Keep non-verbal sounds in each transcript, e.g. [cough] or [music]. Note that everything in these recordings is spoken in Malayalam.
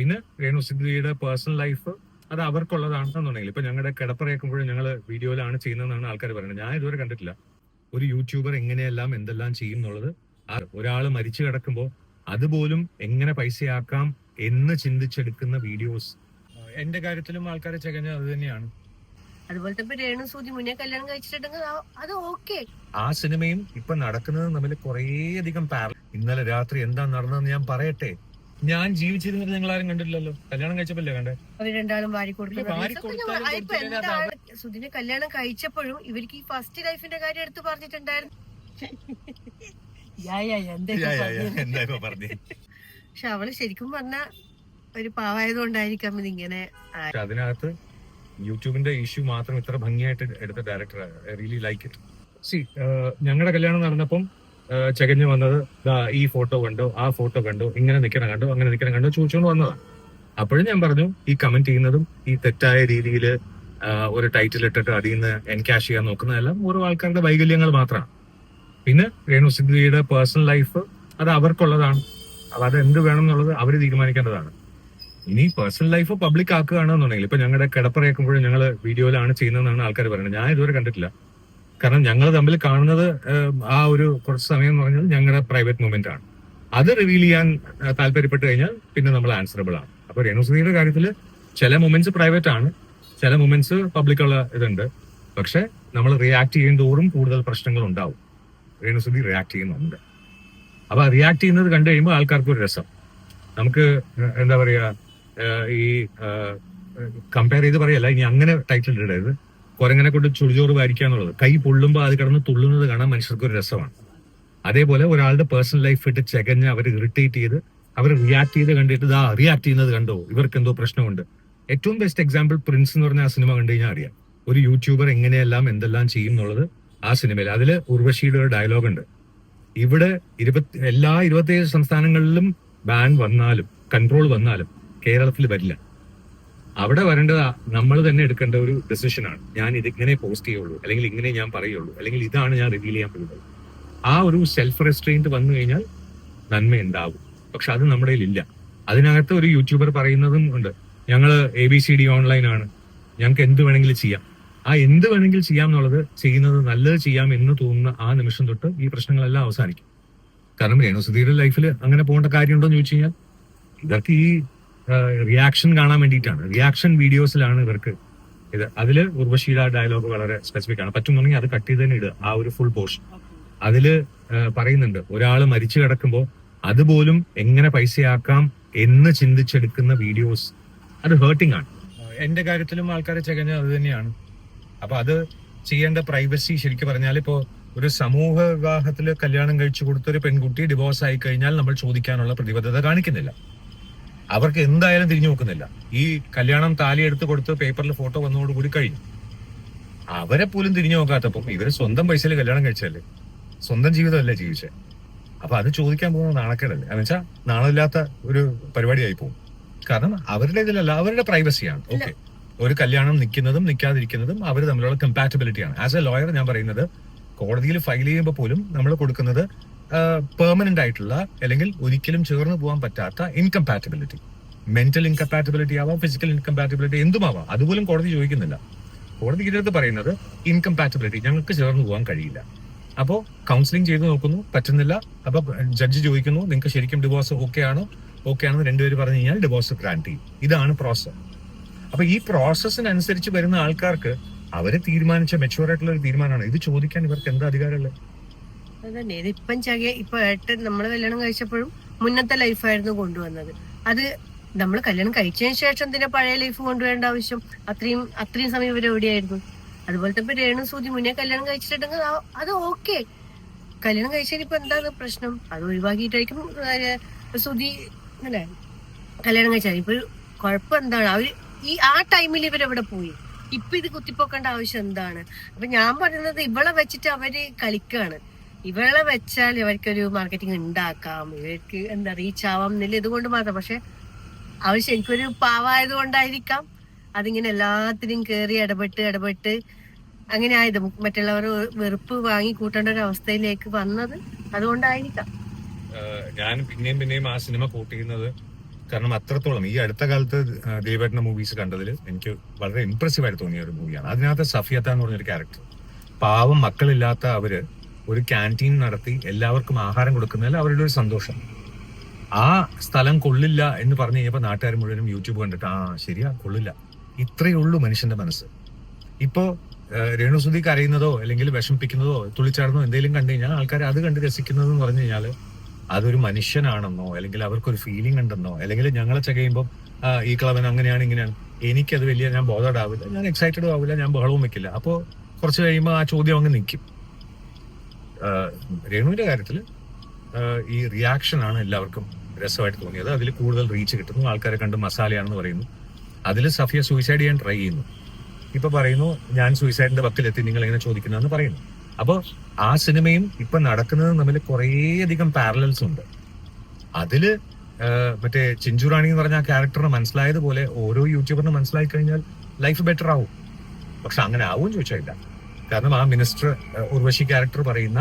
പിന്നെ രേണു സിദ്ധിയുടെ പേഴ്സണൽ ലൈഫ് അത് അവർക്കുള്ളതാണെന്നുണ്ടെങ്കിൽ ഇപ്പൊ ഞങ്ങളുടെ കിടപ്പറയേക്കുമ്പോഴും ഞങ്ങൾ വീഡിയോയിലാണ് ചെയ്യുന്നതെന്നാണ് ആൾക്കാർ പറയുന്നത്. ഞാൻ ഇതുവരെ കണ്ടിട്ടില്ല. ഒരു യൂട്യൂബർ എങ്ങനെയെല്ലാം എന്തെല്ലാം ചെയ്യും എന്നുള്ളത് ഒരാൾ മരിച്ചു കിടക്കുമ്പോൾ അതുപോലും എങ്ങനെ പൈസയാക്കാം എന്ന് ചിന്തിച്ചെടുക്കുന്ന വീഡിയോസ് എന്റെ കാര്യത്തിലും ആൾക്കാരെ ചെകഞ്ഞത് അത് തന്നെയാണ്. രേണു മുന്നേ കല്യാണം കഴിച്ചിട്ടുണ്ടെങ്കിൽ അത് ഓക്കെ ആ സിനിമയും ഇപ്പൊ നടക്കുന്നത് തമ്മിൽ കുറേയധികം പാര ഇന്നലെ രാത്രി എന്താ നടന്നതെന്ന് ഞാൻ പറയട്ടെ. ഞാൻ ജീവിച്ചിരുന്നിട്ട് നിങ്ങൾ ആരും കണ്ടില്ലല്ലോ കല്യാണം കഴിച്ചപ്പോഴല്ലേ കണ്ടേ? അവർ രണ്ടാളും വാരി എന്താണ് സുധിനെ കല്യാണം കഴിച്ചപ്പോഴും ഇവർക്ക് ഈ ഫസ്റ്റ് ലൈഫിന്റെ കാര്യം എടുത്തു പറഞ്ഞിട്ടുണ്ടായിരുന്നു. യാ, യാ, എന്താ ഇപ്പൊ പറഞ്ഞേ? പക്ഷെ അവൾ ശരിക്കും പറഞ്ഞ ഒരു പാവായതുകൊണ്ടായിരിക്കാം ഇതിങ്ങനെ അതിനകത്ത് യൂട്യൂബിന്റെ ഇഷ്യൂ മാത്രം ഇത്ര ഭംഗിയായിട്ട് എടുത്ത ഡയറക്ടർ റിയലി ലൈക്ക് ഇറ്റ് സി ഞങ്ങളുടെ കല്യാണം നടന്നപ്പം ചകഞ്ഞു വന്നത് ഈ ഫോട്ടോ കണ്ടോ ആ ഫോട്ടോ കണ്ടോ ഇങ്ങനെ നിൽക്കണം കണ്ടോ അങ്ങനെ നിൽക്കണം കണ്ടോ ചോദിച്ചുകൊണ്ട് വന്നതാണ് അപ്പോഴും ഞാൻ പറഞ്ഞു ഈ കമന്റ് ചെയ്യുന്നതും ഈ തെറ്റായ രീതിയിൽ ഒരു ടൈറ്റിൽ ഇട്ടിട്ട് അതിൽ നിന്ന് എൻകാഷ് ചെയ്യാൻ നോക്കുന്നതെല്ലാം ഓരോ ആൾക്കാരുടെ വൈകല്യങ്ങൾ മാത്രമാണ് പിന്നെ രേണു സിദ്ധിയുടെ പേഴ്സണൽ ലൈഫ് അത് അവർക്കുള്ളതാണ്. അത് എന്ത് വേണം എന്നുള്ളത് അവർ തീരുമാനിക്കേണ്ടതാണ്. ഇനി പേഴ്സണൽ ലൈഫ് പബ്ലിക് ആക്കുകയാണെന്നുണ്ടെങ്കിൽ ഇപ്പൊ ഞങ്ങളുടെ കിടപ്പറയാക്കുമ്പോഴും ഞങ്ങൾ വീഡിയോയിലാണ് ചെയ്യുന്നതെന്നാണ് ആൾക്കാർ പറയുന്നത്. ഞാൻ ഇതുവരെ കണ്ടിട്ടില്ല. കാരണം ഞങ്ങൾ തമ്മിൽ കാണുന്നത് ആ ഒരു കുറച്ച് സമയം എന്ന് പറഞ്ഞാൽ ഞങ്ങളുടെ പ്രൈവറ്റ് മൂവ്മെന്റ് ആണ്. അത് റിവീൽ ചെയ്യാൻ താല്പര്യപ്പെട്ട് കഴിഞ്ഞാൽ പിന്നെ നമ്മൾ ആൻസറബിൾ ആണ്. അപ്പൊ രേണുസുധിയുടെ കാര്യത്തിൽ ചില മൂമെന്റ്സ് പ്രൈവറ്റ് ആണ് ചില മൂമെന്റ്സ് പബ്ലിക്കുള്ള ഇതുണ്ട്. പക്ഷെ നമ്മൾ റിയാക്ട് ചെയ്യും തോറും കൂടുതൽ പ്രശ്നങ്ങൾ ഉണ്ടാവും. രേണുസുധി റിയാക്ട് ചെയ്യുന്നുണ്ട്. അപ്പൊ റിയാക്ട് ചെയ്യുന്നത് കണ്ടു കഴിയുമ്പോൾ ആൾക്കാർക്ക് ഒരു രസം. നമുക്ക് എന്താ പറയാ ഈ കമ്പയർ ചെയ്ത് പറയല്ല ഇനി അങ്ങനെ ടൈറ്റിൽ ഇടരുത്. കുരങ്ങനെ കൊണ്ട് ചുടുചോറ് വാരിക്കുക എന്നുള്ളത്. കൈ പൊള്ളുമ്പോൾ അത് കിടന്ന് തുള്ളുന്നത് കാണാൻ മനുഷ്യർക്ക് ഒരു രസമാണ്. അതേപോലെ ഒരാളുടെ പേഴ്സണൽ ലൈഫ് ഇട്ട് ചെകഞ്ഞ് അവർ ഇറിറ്റേറ്റ് ചെയ്ത് അവർ റിയാക്ട് ചെയ്ത് കണ്ടിട്ട് ഇതാ റിയാക്ട് ചെയ്യുന്നത് കണ്ടോ? ഇവർക്ക് എന്തോ പ്രശ്നമുണ്ട്. ഏറ്റവും ബെസ്റ്റ് എക്സാമ്പിൾ പ്രിൻസ് എന്ന് പറഞ്ഞ ആ സിനിമ കണ്ടു കഴിഞ്ഞാൽ അറിയാം. ഒരു യൂട്യൂബർ എങ്ങനെയെല്ലാം എന്തെല്ലാം ചെയ്യും എന്നുള്ളത് ആ സിനിമയിൽ അതിൽ ഉർവശിയുടെ ഒരു ഡയലോഗ് ഉണ്ട്. ഇവിടെ ഇരുപത്തി എല്ലാ ഇരുപത്തിയേഴ് സംസ്ഥാനങ്ങളിലും ബാൻ വന്നാലും കൺട്രോൾ വന്നാലും കേരളത്തിൽ വരില്ല. അവിടെ വരേണ്ടത് നമ്മൾ തന്നെ എടുക്കേണ്ട ഒരു ഡെസിഷനാണ് ഞാൻ ഇതിങ്ങനെ പോസ്റ്റ് ചെയ്യുള്ളൂ അല്ലെങ്കിൽ ഇങ്ങനെ ഞാൻ പറയുള്ളൂ അല്ലെങ്കിൽ ഇതാണ് ഞാൻ റിവീൽ ചെയ്യാൻ പോകുന്നത്. ആ ഒരു സെൽഫ് റെസ്ട്രെയിന്റ് വന്നു കഴിഞ്ഞാൽ നന്മ ഉണ്ടാവും. പക്ഷെ അത് നമ്മുടെ ഇല്ല. അതിനകത്ത് ഒരു യൂട്യൂബർ പറയുന്നതും ഉണ്ട്. ഞങ്ങൾ A B C D online ആണ്. ഞങ്ങൾക്ക് എന്ത് വേണമെങ്കിലും ചെയ്യാം. ആ എന്ത് വേണമെങ്കിലും ചെയ്യാം എന്നുള്ളത് ചെയ്യുന്നത് നല്ലത് ചെയ്യാം എന്ന് തോന്നുന്ന ആ നിമിഷം തൊട്ട് ഈ പ്രശ്നങ്ങളെല്ലാം അവസാനിക്കും. കാരണം രേണുസുധീരുടെ ലൈഫിൽ അങ്ങനെ പോകേണ്ട കാര്യമുണ്ടോ എന്ന് ചോദിച്ചു കഴിഞ്ഞാൽ ഇതൊക്കെ ഈ റിയാക്ഷൻ കാണാൻ വേണ്ടിയിട്ടാണ്. റിയാക്ഷൻ വീഡിയോസിലാണ് ഇവർക്ക് ഇത്. അതിൽ ഉർവശീല ഡയലോഗ് വളരെ സ്പെസിഫിക് ആണ്. പറ്റുന്നുണ്ടെങ്കിൽ അത് കട്ട് ചെയ്ത് തന്നെ ഇടുക. ആ ഒരു ഫുൾ പോർഷൻ അതിൽ പറയുന്നുണ്ട്. ഒരാൾ മരിച്ചു കിടക്കുമ്പോൾ അതുപോലും എങ്ങനെ പൈസയാക്കാം എന്ന് ചിന്തിച്ചെടുക്കുന്ന വീഡിയോസ് അത് ഹേർട്ടിംഗ് ആണ്. എന്റെ കാര്യത്തിലും ആൾക്കാരെ ചെകഞ്ഞ അത് തന്നെയാണ്. അപ്പൊ അത് ചെയ്യേണ്ട പ്രൈവസി ശരിക്കും പറഞ്ഞാൽ ഇപ്പോ ഒരു സമൂഹ വിവാഹത്തിൽ കല്യാണം കഴിച്ചു കൊടുത്ത ഒരു പെൺകുട്ടി ഡിവോഴ്സ് ആയി കഴിഞ്ഞാൽ നമ്മൾ ചോദിക്കാനുള്ള പ്രതിബദ്ധത കാണിക്കുന്നില്ല. അവർക്ക് എന്തായാലും തിരിഞ്ഞു നോക്കുന്നില്ല. ഈ കല്യാണം താലി എടുത്ത് കൊടുത്ത് പേപ്പറിൽ ഫോട്ടോ വന്നതോടുകൂടി കഴിഞ്ഞു. അവരെ പോലും തിരിഞ്ഞു നോക്കാത്തപ്പം ഇവർ സ്വന്തം പൈസയിൽ കല്യാണം കഴിച്ചല്ലേ സ്വന്തം ജീവിതമല്ലേ ജീവിച്ചേ? അപ്പൊ അത് ചോദിക്കാൻ പോകുന്ന നാണക്കേടല്ലേ? എന്ന് വെച്ചാൽ നാണമില്ലാത്ത ഒരു പരിപാടിയായി പോകും. കാരണം അവരുടെ ഇതിലല്ല അവരുടെ പ്രൈവസിയാണ് ഓക്കെ ഒരു കല്യാണം നിൽക്കുന്നതും നിൽക്കാതിരിക്കുന്നതും അവർ തമ്മിലുള്ള കമ്പാറ്റബിലിറ്റിയാണ് ആസ് എ ലോയർ ഞാൻ പറയുന്നത് കോടതിയിൽ ഫയൽ ചെയ്യുമ്പോൾ പോലും നമ്മൾ കൊടുക്കുന്നത് പെർമനന്റ് ആയിട്ടുള്ള അല്ലെങ്കിൽ ഒരിക്കലും ചേർന്ന് പോകാൻ പറ്റാത്ത ഇൻകമ്പാറ്റബിലിറ്റി മെന്റൽ ഇൻകമ്പാറ്റബിലിറ്റി ആവാം ഫിസിക്കൽ ഇൻകമ്പാറ്റബിലിറ്റി എന്തുമാവാം? അതുപോലും കോടതി ചോദിക്കുന്നില്ല. കോടതി ഇതിനകത്ത് പറയുന്നത് ഇൻകമ്പാറ്റബിലിറ്റി ഞങ്ങൾക്ക് ചേർന്ന് പോകാൻ കഴിയില്ല. അപ്പോൾ കൗൺസിലിംഗ് ചെയ്ത് നോക്കുന്നു പറ്റുന്നില്ല. അപ്പൊ ജഡ്ജ് ചോദിക്കുന്നു നിങ്ങൾക്ക് ശരിക്കും ഡിവോഴ്സ് ഓക്കെ ആണോ? ഓക്കെ ആണെന്ന് രണ്ടുപേര് പറഞ്ഞു കഴിഞ്ഞാൽ ഡിവോഴ്സ് ഗ്രാന്റ് ചെയ്യും ഇതാണ് പ്രോസസ് അപ്പൊ ഈ പ്രോസസ്സിനനുസരിച്ച് വരുന്ന ആൾക്കാർക്ക് അവരെ തീരുമാനിച്ച മെച്ചുവർ ആയിട്ടുള്ള ഒരു തീരുമാനമാണ്. ഇത് ചോദിക്കാൻ ഇവർക്ക് എന്താ അധികാരമുള്ളത്? അതന്നെ ഇതിപ്പം ചക ഇപ്പൊ ഏട്ടൻ നമ്മൾ കല്യാണം കഴിച്ചപ്പോഴും മുന്നത്തെ ലൈഫായിരുന്നു കൊണ്ടുവന്നത്. അത് നമ്മൾ കല്യാണം കഴിച്ചതിന് ശേഷം തന്നെ പഴയ ലൈഫ് കൊണ്ടുവരേണ്ട ആവശ്യം അത്രയും അത്രയും സമയം ഇവർ എവിടെയായിരുന്നു? അതുപോലെ തന്നെ രേണു സൂചി മുന്നേ കല്യാണം കഴിച്ചിട്ടുണ്ടെങ്കിൽ അത് ഓക്കെ കല്യാണം കഴിച്ചതിന് ഇപ്പൊ എന്താണ് പ്രശ്നം? അത് ഒഴിവാക്കിയിട്ടായിരിക്കും സുതി അല്ലേ കല്യാണം കഴിച്ചാൽ ഇപ്പൊ കുഴപ്പം എന്താണ്? അവർ ഈ ആ ടൈമിൽ ഇവരെവിടെ പോയി? ഇപ്പൊ ഇത് കുത്തിപ്പോക്കേണ്ട ആവശ്യം എന്താണ്? അപ്പൊ ഞാൻ പറയുന്നത് ഇവളെ വെച്ചിട്ട് അവർ കളിക്കാണ്. ഇവളെ വെച്ചാൽ ഇവർക്കൊരു മാർക്കറ്റിംഗ് ഉണ്ടാക്കാം. ഇവർക്ക് എന്താ റീച്ച് ആവാം എന്നില്ല ഇതുകൊണ്ട് മാത്രം. പക്ഷെ അവർ ശരിക്കും ഒരു പാവായത് കൊണ്ടായിരിക്കാം. അതിങ്ങനെ എല്ലാത്തിനും കയറി ഇടപെട്ട് ഇടപെട്ട് അങ്ങനെ ആയത്. മറ്റുള്ളവർ വെറുപ്പ് വാങ്ങി കൂട്ടേണ്ട ഒരു അവസ്ഥയിലേക്ക് വന്നത് അതുകൊണ്ടായിരിക്കാം. ഞാൻ പിന്നെയും പിന്നെയും ആ സിനിമ കൂട്ടിയിരുന്നത് കാരണം അത്രത്തോളം ഈ അടുത്ത കാലത്ത് ദേവേട്ടന്റെ മൂവീസ് കണ്ടതിൽ എനിക്ക് വളരെ ഇംപ്രസീവ് ആയിട്ട് തോന്നിയ ഒരു മൂവിയാണ് അതിനകത്ത് സഫിയത്ത എന്ന് പറഞ്ഞൊരു ക്യാരക്ടർ പാവം മക്കളില്ലാത്ത അവർ ഒരു ക്യാന്റീൻ നടത്തി എല്ലാവർക്കും ആഹാരം കൊടുക്കുന്നതിൽ അവരുടെ ഒരു സന്തോഷം. ആ സ്ഥലം കൊള്ളില്ല എന്ന് പറഞ്ഞു കഴിഞ്ഞപ്പോൾ നാട്ടുകാർ മുഴുവനും യൂട്യൂബ് കണ്ടിട്ട് ആ ശരിയാ കൊള്ളില്ല. ഇത്രയേ ഉള്ളൂ മനുഷ്യന്റെ മനസ്സ്. ഇപ്പോൾ രേണുസുതി കരയുന്നതോ അല്ലെങ്കിൽ വിഷമിപ്പിക്കുന്നതോ തുള്ളിച്ചാടുന്നതോ എന്തെങ്കിലും കണ്ടു കഴിഞ്ഞാൽ ആൾക്കാർ അത് കണ്ട് രസിക്കുന്നതെന്ന് പറഞ്ഞു കഴിഞ്ഞാൽ അതൊരു മനുഷ്യനാണെന്നോ അല്ലെങ്കിൽ അവർക്കൊരു ഫീലിംഗ് ഉണ്ടെന്നോ അല്ലെങ്കിൽ ഞങ്ങളെ ചകയുമ്പോൾ ഈ ക്ലബൻ അങ്ങനെയാണ് ഇങ്ങനെയാണ്. എനിക്കത് വലിയ ഞാൻ ബോധഡ് ആവില്ല ഞാൻ എക്സൈറ്റഡും ആവില്ല. ഞാൻ ബഹളവും വെക്കില്ല. അപ്പോൾ കുറച്ച് കഴിയുമ്പോൾ ആ ചോദ്യം അങ്ങ് നിൽക്കും. രേണുവിന്റെ കാര്യത്തിൽ ഈ റിയാക്ഷൻ ആണ് എല്ലാവർക്കും രസമായിട്ട് തോന്നിയത്. അതിൽ കൂടുതൽ റീച്ച് കിട്ടുന്നു. ആൾക്കാരെ കണ്ട് മസാലയാണെന്ന് പറയുന്നു. അതിൽ സഫിയ സൂയിസൈഡ് ചെയ്യാൻ ട്രൈ ചെയ്യുന്നു. ഇപ്പൊ പറയുന്നു ഞാൻ സൂയിസൈഡിന്റെ വക്കിലെത്തി നിങ്ങൾ എങ്ങനെ ചോദിക്കുന്നതെന്ന് പറയുന്നു. അപ്പോൾ ആ സിനിമയും ഇപ്പൊ നടക്കുന്നത് തമ്മിൽ കുറേയധികം പാരലൽസ് ഉണ്ട്. അതിൽ മറ്റേ ചിഞ്ചുറാണി എന്ന് പറഞ്ഞ ആ ക്യാരക്ടറിന് മനസ്സിലായതുപോലെ ഓരോ യൂട്യൂബറിന് മനസ്സിലായി കഴിഞ്ഞാൽ ലൈഫ് ബെറ്റർ ആവും. പക്ഷെ അങ്ങനെ ആവും ചോദിച്ചില്ല കാരണം ആ മിനിസ്റ്റർ ഉർവശി ക്യാരക്ടർ പറയുന്ന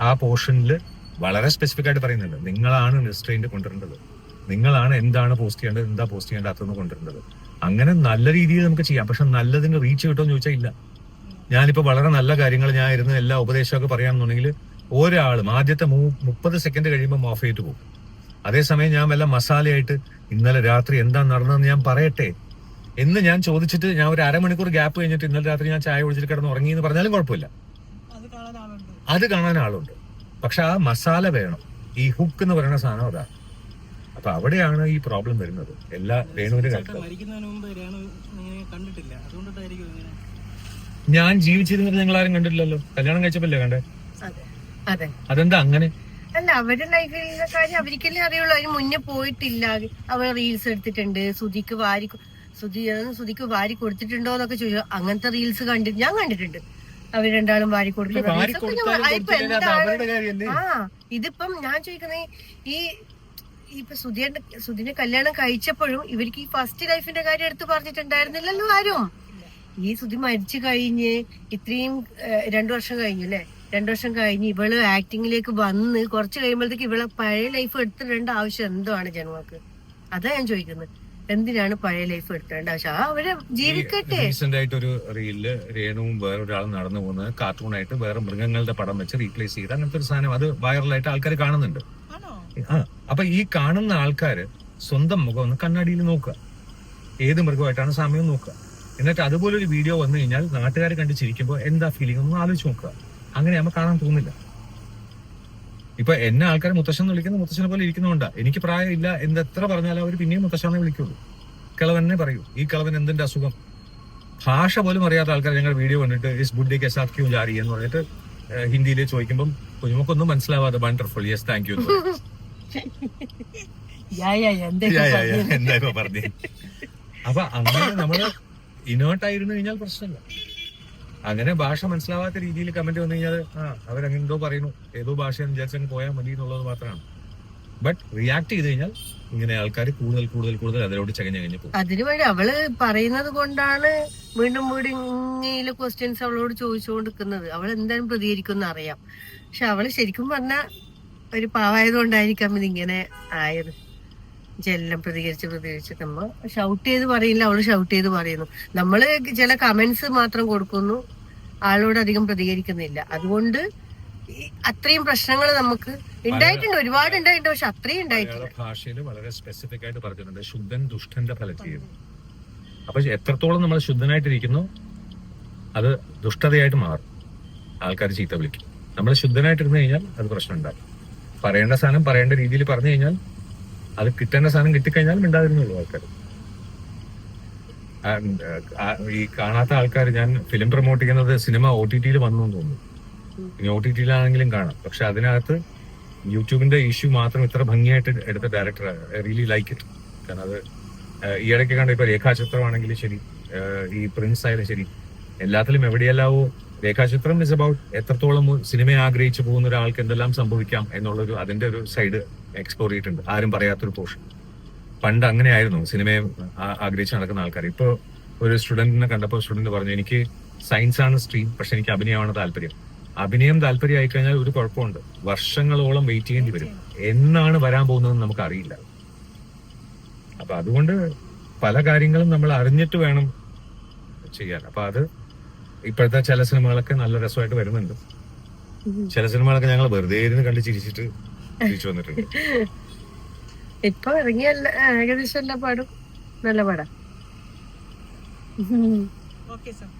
ആ പോർഷനിൽ വളരെ സ്പെസിഫിക് ആയിട്ട് പറയുന്നുണ്ട്. നിങ്ങളാണ് മിനിസ്റ്ററിന്റെ കൊണ്ടുവരേണ്ടത്. നിങ്ങളാണ് എന്താണ് പോസ്റ്റ് ചെയ്യേണ്ടത് എന്താ പോസ്റ്റ് ചെയ്യേണ്ടാത്തതെന്ന് കൊണ്ടുവരേണ്ടത്. അങ്ങനെ നല്ല രീതിയിൽ നമുക്ക് ചെയ്യാം. പക്ഷെ നല്ലതിന് റീച്ച് കിട്ടുമെന്ന് ചോദിച്ചാൽ ഇല്ല. ഞാനിപ്പോ വളരെ നല്ല കാര്യങ്ങൾ ഞാൻ ഇരുന്ന് എല്ലാ ഉപദേശമൊക്കെ പറയാമെന്നുണ്ടെങ്കിൽ ഒരാളും ആദ്യത്തെ മുപ്പത് സെക്കൻഡ് കഴിയുമ്പോൾ ഓഫ് ചെയ്തിട്ട് പോകും. അതേസമയം ഞാൻ വല്ല മസാലയായിട്ട് ഇന്നലെ രാത്രി എന്താ നടന്നതെന്ന് ഞാൻ പറയട്ടെ. എന്ന് ഞാൻ ചോദിച്ചിട്ട് ഞാൻ ഒരു അരമണിക്കൂർ ഗ്യാപ്പ് കഴിഞ്ഞിട്ട് ഇന്നലെ രാത്രി ഞാൻ ചായ കുടിച്ചിട്ട് കിടന്ന് ഉറങ്ങി എന്ന് പറഞ്ഞാലും കുഴപ്പമില്ല. അത് കാണാൻ ആളുണ്ട്. അത് കാണാൻ ആളുണ്ട്. പക്ഷെ ആ മസാല വേണം. ഈ ഹുക്ക് എന്ന് പറയുന്ന സാധനം അതാ. അപ്പൊ അവിടെയാണ് ഈ പ്രോബ്ലം വരുന്നത്. എല്ലാ രേണുവിന്റെ ഞാൻ ജീവിച്ചിരുന്നത് നിങ്ങൾ ആരും കണ്ടിട്ടില്ലല്ലോ? കല്യാണം കഴിച്ചപ്പല്ലേ കണ്ടേ? അതെ. അതെ. അതെന്താ അങ്ങനെ? അല്ല അവരുടെ ലൈഫിലെ കാര്യം അവർക്കല്ലേ അറിയുള്ളൂ. അതിന് മുന്നേ പോയിട്ടില്ല. അവർ റീൽസ് എടുത്തിട്ടുണ്ട്. സുധിക്ക് വാരി കൊ- സുധി അത് സുധിക്ക് വാരി കൊടുത്തിട്ടുണ്ടോ എന്നൊക്കെ ചോദിച്ചു. അങ്ങനത്തെ റീൽസ് കണ്ടിട്ട് ഞാൻ കണ്ടിട്ടുണ്ട്. അവർ രണ്ടാളും വാരി കൊടുക്കുന്നത് ആ, ഇതിപ്പം ഞാൻ ചോദിക്കുന്നത് ഈ ഇപ്പൊ സുധിയുടെ സുധിനെ കല്യാണം കഴിച്ചപ്പോഴും ഇവർക്ക് ഈ ഫസ്റ്റ് ലൈഫിന്റെ കാര്യം എടുത്ത് പറഞ്ഞിട്ടുണ്ടായിരുന്നില്ലല്ലോ ആരും. ഈ സുധി മരിച്ചു കഴിഞ്ഞ് ഇത്രയും രണ്ടു വർഷം കഴിഞ്ഞു അല്ലെ? രണ്ടു വർഷം കഴിഞ്ഞ് ഇവൾ ആക്ടിങ്ങിലേക്ക് വന്ന് കുറച്ച് കഴിയുമ്പോഴത്തേക്ക് ഇവളെ പഴയ ലൈഫ് എടുത്തിടേണ്ട ആവശ്യം എന്തോ ആണ് ജനങ്ങൾക്ക് അതാ ഞാൻ ചോദിക്കുന്നത്. എന്തിനാണ് പഴയ ലൈഫ് എടുക്കേണ്ട പക്ഷെ ആ അവർ ജീവിക്കട്ടെ. റീസെന്റ് ആയിട്ട് ഒരു റീലിൽ രേണുവും വേറൊരാളും നടന്നു പോകുന്നത് കാർട്ടൂണായിട്ട് വേറെ മൃഗങ്ങളുടെ പടം വെച്ച് റീപ്ലേസ് ചെയ്ത് അങ്ങനത്തെ ഒരു സാധനം. അത് വൈറലായിട്ട് ആൾക്കാർ കാണുന്നുണ്ട്. അപ്പൊ ഈ കാണുന്ന ആൾക്കാര് സ്വന്തം മുഖം ഒന്ന് കണ്ണാടിയിൽ നോക്കുക. ഏത് മൃഗമായിട്ടാണ് സമയം നോക്കുക? എന്നിട്ട് അതുപോലെ ഒരു വീഡിയോ വന്നു കഴിഞ്ഞാൽ നാട്ടുകാരെ കണ്ട് ചിരിക്കുമ്പോൾ എന്താ ഫീലിംഗ് ഒന്ന് ആലോചിച്ച് നോക്കുക. അങ്ങനെ ആകുമ്പോൾ കാണാൻ തോന്നില്ല. ഇപ്പൊ എന്നെ ആൾക്കാർ മുത്തശ്ശൻ എന്ന് വിളിക്കുന്ന മുത്തശ്ശനെ പോലെ ഇരിക്കുന്നതുകൊണ്ടാ എനിക്ക് പ്രായമില്ല എന്ത് എത്ര പറഞ്ഞാലും അവർ പിന്നെയും മുത്തശ്ശനെ വിളിക്കുള്ളൂ. കിളവനെ പറയൂ. ഈ കിളവൻ എന്തിന്റെ അസുഖം? ഭാഷ പോലും അറിയാത്ത ആൾക്കാർ ഞങ്ങൾ വീഡിയോ കണ്ടിട്ട് ഇസ് ബുഡി കെ സാത്ത് ക്യൂ ജാരി എന്ന് പറഞ്ഞിട്ട് ഹിന്ദിയിൽ ചോദിക്കുമ്പോൾ കുഞ്ഞുമൊക്കൊന്നും മനസ്സിലാവാതെ വണ്ടർഫുൾ യെസ് താങ്ക് യു? എന്താ ഇപ്പൊ പറഞ്ഞേ? അപ്പൊ അങ്ങനെ നമ്മൾ ഇനോട്ടായിരുന്നു കഴിഞ്ഞാൽ പ്രശ്നമില്ല. അങ്ങനെ ഭാഷ മനസ്സിലാവാത്ത രീതിയിൽ കമന്റ് വന്നു കഴിഞ്ഞാൽ ആ അവരെന്തോ പറയുന്നു. ഏതോ ഭാഷ വിചാരിച്ചങ്ങ് പോയാൽ മതി എന്നുള്ളത് മാത്രമാണ്. ബട്ട് റിയാക്ട് ചെയ്ത് കഴിഞ്ഞാൽ ഇങ്ങനെ ആൾക്കാർ കൂടുതൽ കൂടുതൽ കൂടുതൽ അതിനോട് ചകഞ്ഞ് കഴിഞ്ഞു പോകും. വഴി അവൾ പറയുന്നത് കൊണ്ടാണ് വീണ്ടും വീണ്ടും ഇങ്ങനെ ക്വസ്റ്റ്യൻസ് അവളോട് ചോദിച്ചുകൊണ്ടിരിക്കുന്നത്. അവൾ എന്തായാലും പ്രതികരിക്കുമെന്ന് അറിയാം. പക്ഷെ അവൾ ശരിക്കും പറഞ്ഞ ഒരു പാവായത് കൊണ്ടായിരിക്കാം ഇതിങ്ങനെ ആയത്. ജെല്ലം പ്രതികരിച്ച് പ്രതികരിച്ച് നമ്മൾ ഷൗട്ട് ചെയ്ത് പറയില്ല അവൾ ഷൗട്ട് ചെയ്ത് പറയുന്നു. നമ്മൾ ചില കമന്റ്സ് മാത്രം കൊടുക്കുന്നു. ആളോട് അധികം പ്രതികരിക്കുന്നില്ല. അതുകൊണ്ട് അത്രയും പ്രശ്നങ്ങൾ നമുക്ക് ഉണ്ടായിട്ടുണ്ട് ഒരുപാട് ഉണ്ടായിട്ടുണ്ട് പക്ഷെ അത്രയും ഉണ്ടായിട്ടുണ്ട് ഭാഷയിൽ വളരെ സ്പെസിഫിക് ആയിട്ട് പറഞ്ഞിട്ടുണ്ട്. ശുദ്ധൻ ദുഷ്ടന്റെ ഫലത്തിൽ അപ്പൊ എത്രത്തോളം നമ്മൾ ശുദ്ധനായിട്ടിരിക്കുന്നു അത് ദുഷ്ടതയായിട്ട് മാറും. ആൾക്കാർ ചീത്ത വിളിക്കും. നമ്മൾ ശുദ്ധനായിട്ടിരുന്നു കഴിഞ്ഞാൽ അത് പ്രശ്നം ഉണ്ടാകും. പറയേണ്ട സാധനം പറയേണ്ട രീതിയിൽ പറഞ്ഞു കഴിഞ്ഞാൽ അത് കിട്ടേണ്ട സാധനം കിട്ടിക്കഴിഞ്ഞാൽ മിണ്ടാതിരുന്നുള്ളൂ ആൾക്കാർ ഈ കാണാത്ത ആൾക്കാർ ഞാൻ ഫിലിം പ്രൊമോട്ട് ചെയ്യുന്നത് സിനിമ ഒ ടി ടിയിൽ വന്നു തോന്നുന്നു. ഇനി ഒ ടി ടിയിലാണെങ്കിലും കാണാം. പക്ഷെ അതിനകത്ത് യൂട്യൂബിന്റെ ഇഷ്യൂ മാത്രം ഇത്ര ഭംഗിയായിട്ട് എടുത്ത ഡയറക്ടർ റിയലി ലൈക്ക് ഇറ്റ് കാരണം അത് ആ, ഈ ഇടയ്ക്ക് കണ്ട ഇപ്പൊ രേഖാചിത്രമാണെങ്കിലും ശരി ആ, ഈ പ്രിൻസ് ആയാലും ശരി എല്ലാത്തിലും എവിടെയെല്ലാവോ രേഖാചിത്രം ഇസ് അബൌട്ട് എത്രത്തോളം സിനിമയെ ആഗ്രഹിച്ചു പോകുന്ന ഒരാൾക്ക് എന്തെല്ലാം സംഭവിക്കാം എന്നുള്ളൊരു അതിന്റെ ഒരു സൈഡ് എക്സ്പ്ലോർ ചെയ്തിട്ടുണ്ട്. ആരും പറയാത്തൊരു പോർഷൻ പണ്ട് അങ്ങനെയായിരുന്നു. സിനിമയെ ആഗ്രഹിച്ച് നടക്കുന്ന ആൾക്കാർ. ഇപ്പൊ ഒരു സ്റ്റുഡന്റിനെ കണ്ടപ്പോൾ സ്റ്റുഡന്റ് പറഞ്ഞു എനിക്ക് സയൻസ് ആണ് സ്ട്രീം പക്ഷെ എനിക്ക് അഭിനയമാണ് താല്പര്യം. അഭിനയം താല്പര്യമായി കഴിഞ്ഞാൽ ഒരു കുഴപ്പമുണ്ട്. വർഷങ്ങളോളം വെയിറ്റ് ചെയ്യേണ്ടി വരും. എന്നാണ് വരാൻ പോകുന്നതെന്ന് നമുക്ക് അറിയില്ല അപ്പൊ അതുകൊണ്ട് പല കാര്യങ്ങളും നമ്മൾ അറിഞ്ഞിട്ട് വേണം ചെയ്യാൻ. അപ്പൊ അത് ഇപ്പോഴത്തെ ചില സിനിമകളൊക്കെ നല്ല രസമായിട്ട് വരുന്നുണ്ട്. ചില സിനിമകളൊക്കെ ഞങ്ങൾ വെറുതെ ഇരുന്ന് കണ്ട് ചിരിച്ചിട്ട് തിരിച്ചു വന്നിട്ടുണ്ട്. [laughs] ഇപ്പൊ ഇറങ്ങിയ എല്ലാ- ഏകദേശം എല്ലാ പാടും. നല്ല പാടാ. Okay sir